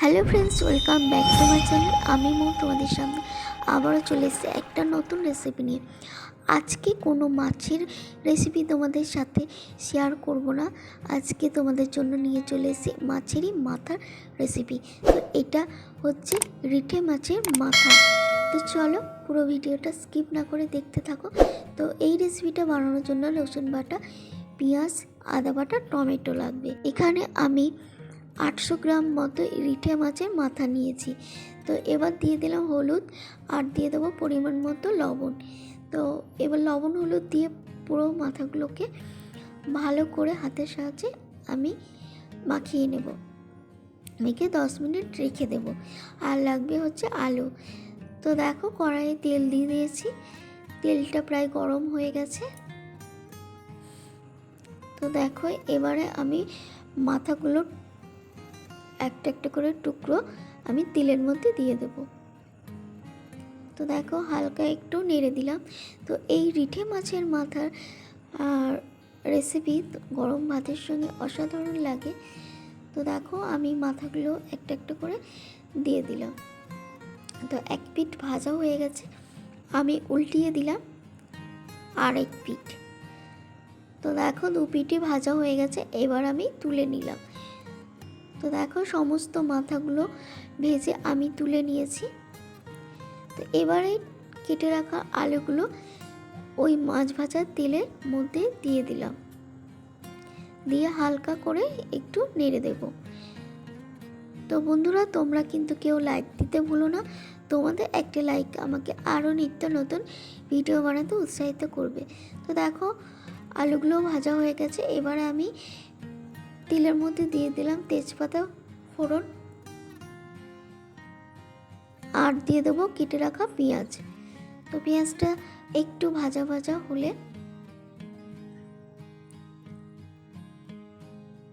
Hello friends, welcome back to my channel. আমি মো, তোমাদের সামনে আবারও চলে এসেছি একটা নতুন রেসিপি নিয়ে। আজকে কোনো মাছের রেসিপি তোমাদের সাথে শেয়ার করব না। আজকে তোমাদের জন্য নিয়ে চলে এসেছি মাছেরই মাথার রেসিপি তো এটা হচ্ছে রিঠে মাছের মাথা। তো চলো পুরো ভিডিওটা স্কিপ না করে দেখতে থাকো। তো এই রেসিপিটা বানানোর জন্য রসুন বাটা, পেঁয়াজ, আদা বাটা, টমেটো লাগবে। এখানে আমি আটশো গ্রাম মতো রিঠে মাছের মাথা নিয়েছি। তো এবার দিয়ে দিলাম হলুদ আর দিয়ে দেবো পরিমাণ মতো লবণ। তো এবার লবণ হলুদ দিয়ে পুরো মাথাগুলোকে ভালো করে হাতের সাহায্যে আমি মাখিয়ে নেব। মেখে দশ মিনিট রেখে দেব। আর লাগবে হচ্ছে আলু। তো দেখো কড়াইয়ে তেল দিয়ে দিয়েছি। তেলটা প্রায় গরম হয়ে গেছে। তো দেখো এবারে আমি মাথাগুলো একটা একটা করে টুকরো আমি তেলের মধ্যে দিয়ে দেব। তো দেখো হালকা একটু নেড়ে দিলাম। তো এই রিঠে মাছের মাথার রেসিপি গরম ভাতের সঙ্গে অসাধারণ লাগে। তো দেখো আমি মাথাগুলো একটা একটা করে দিয়ে দিলাম। তো এক পিঠ ভাজা হয়ে গেছে। আমি উল্টিয়ে দিলাম আর এক পিঠ। তো দেখো দু পিঠে ভাজা হয়ে গেছে। এবার আমি তুলে নিলাম। তো দেখো সমস্ত মাথাগুলো ভেজে আমি তুলে নিয়েছি। তো এবারে কেটে রাখা আলুগুলো ওই মাছ ভাজার তেলের মধ্যে দিয়ে দিলাম। দিয়ে হালকা করে একটু নেড়ে দেব। তো বন্ধুরা, তোমরা কিন্তু কেউ লাইক দিতে ভুলো না। তোমাদের একটা লাইক আমাকে আরও নিত্য নতুন ভিডিও বানাতে উৎসাহিত করবে। তো দেখো, আলুগুলো ভাজা হয়ে গেছে। এবারে আমি তেলের মধ্যে দিয়ে দিলাম তেজপাতা, ফোড়ন। আর দিয়ে দেবো কেটে রাখা পেঁয়াজ। তো পেঁয়াজটা একটু ভাজা ভাজা হলে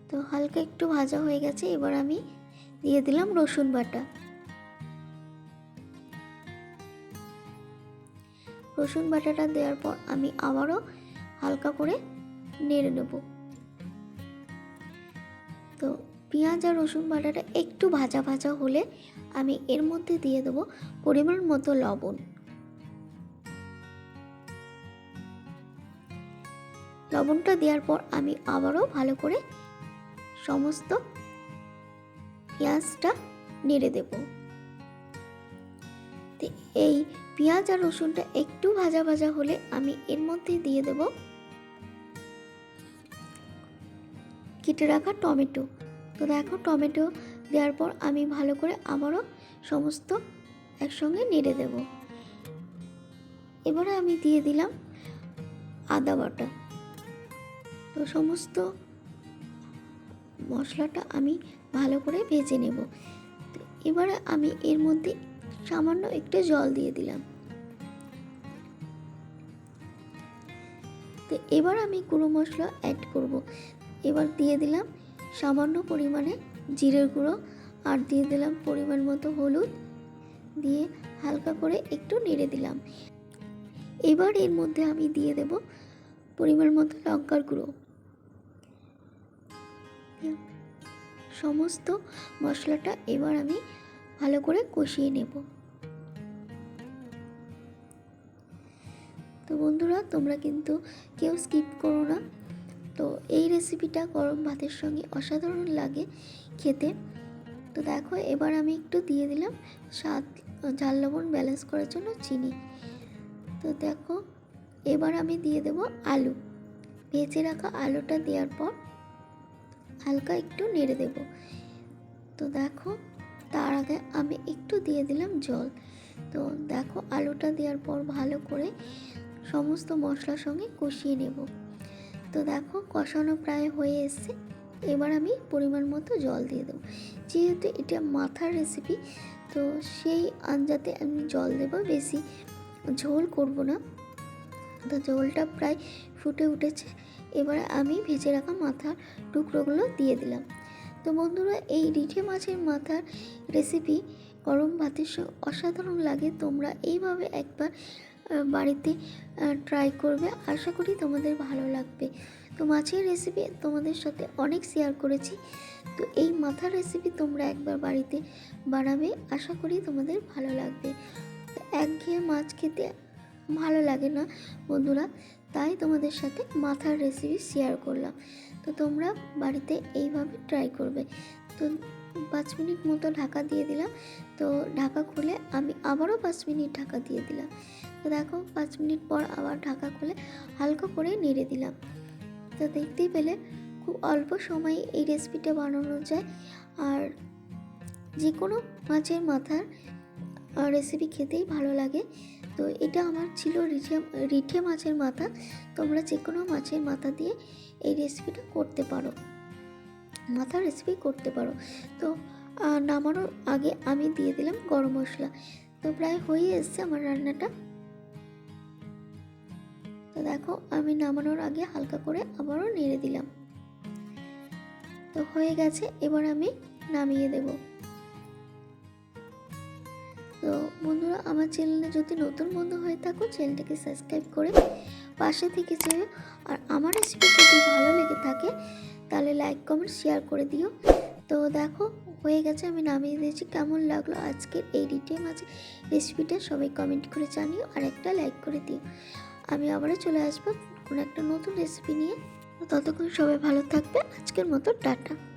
তো হালকা একটু ভাজা হয়ে গেছে, এবার আমি দিয়ে দিলাম রসুন বাটা। রসুন বাটাটা দেওয়ার পর আমি আবারও হালকা করে নেড়ে নেব। তো পেঁয়াজ আর রসুন বাটাটা একটু ভাজা ভাজা হলে আমি এর মধ্যে দিয়ে দেবো পরিমাণ মতো লবণ। লবণটা দেওয়ার পর আমি আবারও ভালো করে সমস্ত পেঁয়াজটা নেড়ে দেব। এই পেঁয়াজ আর রসুনটা একটু ভাজা ভাজা হলে আমি এর মধ্যে দিয়ে দেব কেটে রাখা টমেটো। তো দেখো টমেটো দেওয়ার পর আমি ভালো করে আবারও সমস্ত একসঙ্গে নেড়ে দেব। এবারে আমি দিয়ে দিলাম আদা বাটা। তো সমস্ত মশলাটা আমি ভালো করে ভেজে নেব। এবারে আমি এর মধ্যে সামান্য একটু জল দিয়ে দিলাম। তো এবার আমি গুঁড়ো মশলা অ্যাড করব। এবার দিয়ে দিলাম সামান্য পরিমাণে জিরের গুঁড়ো আর দিয়ে দিলাম পরিমাণ মতো হলুদ। দিয়ে হালকা করে একটু নেড়ে দিলাম। এবার এর মধ্যে আমি দিয়ে দেব পরিমাণ মতো লঙ্কার গুঁড়ো। সমস্ত মশলাটা এবার আমি ভালো করে কষিয়ে নেব। তো বন্ধুরা, তোমরা কিন্তু কেউ স্কিপ করো না। তো এই রেসিপিটা গরম ভাতের সঙ্গে অসাধারণ লাগে খেতে। তো দেখো, এবার আমি একটু দিয়ে দিলাম স্বাদ, ঝাল লবণ ব্যালেন্স করার জন্য চিনি। তো দেখো, এবার আমি দিয়ে দেব আলু। ভেজে রাখা আলুটা দেওয়ার পর হালকা একটু নেড়ে দেব। তো দেখো, তার আগে আমি একটু দিয়ে দিলাম জল। তো দেখো, আলুটা দেওয়ার পর ভালো করে সমস্ত মশলার সঙ্গে কষিয়ে নেব। তো দেখো কষানো প্রায় হয়ে এসছে। এবার আমি পরিমাণ মতো জল দিয়ে দেবো। যেহেতু এটা মাথার রেসিপি তো সেই আঞ্জাতে আমি জল দেবো। বেশি ঝোল করব না। তো ঝোলটা প্রায় ফুটে উঠেছে। এবারে আমি ভেজে রাখা মাথার টুকরোগুলো দিয়ে দিলাম। তো বন্ধুরা, এই রিঠে মাছের মাথার রেসিপি গরম ভাতের অসাধারণ লাগে। তোমরা এইভাবে একবার বাড়িতে ট্রাই করবে। আশা করি তোমাদের ভালো লাগবে। তো মাছের রেসিপি তোমাদের সাথে অনেক শেয়ার করেছি। তো এই মাথার রেসিপি তোমরা একবার বাড়িতে বানাবে। আশা করি তোমাদের ভালো লাগবে। একঘেয়ে মাছ খেতে ভালো লাগে না বন্ধুরা। তাই তোমাদের সাথে মাথার রেসিপি শেয়ার করলাম। তো তোমরা বাড়িতে এইভাবে ট্রাই করবে। তো পাঁচ মিনিট মতো ঢাকা দিয়ে দিলাম। তো ঢাকা খুলে আমি আবারও পাঁচ মিনিট ঢাকা দিয়ে দিলাম। তো দেখো, পাঁচ মিনিট পর আবার ঢাকা খুলে হালকা করে নেড়ে দিলাম। তো দেখতেই পেলে খুব অল্প সময়ে এই রেসিপিটা বানানো যায়। আর যে কোনো মাছের মাথার রেসিপি খেতেই ভালো লাগে। তো এটা আমার ছিল রিঠে রিঠে মাছের মাথা। তোমরা যে কোনো মাছের মাথা দিয়ে এই রেসিপিটা করতে পারো। মাথার রেসিপি করতে পারো। তো নামানোর আগে আমি দিয়ে দিলাম গরম মশলা। তো, প্রায় হয়ে এসছে আমার রান্নাটা। তো, দেখো, আমি নামানোর আগে হালকা করে আবারও নেড়ে দিলাম। তো, হয়ে গেছে, এবার আমি নামিয়ে দেব। তো, বন্ধুরা, আমার চ্যানেলে যদি নতুন বন্ধু হয়ে থাকো, চ্যানেলটাকে সাবস্ক্রাইব করে পাশে থেকে যেও আর আমার রেসিপি যদি ভালো লেগে থাকে তাহলে লাইক কমেন্ট শেয়ার করে দিও। তো দেখো, হয়ে গেছে, আমি নামিয়ে দিয়েছি। কেমন লাগল আজকের এই রিটে মাছের রেসিপিটা সবাই কমেন্ট করে জানিও আর একটা লাইক করে দিও। আমি আবারও চলে আসব কোনো একটা নতুন রেসিপি নিয়ে। ততক্ষণ সবাই ভালো থাকবে। আজকের মতো, টাটা।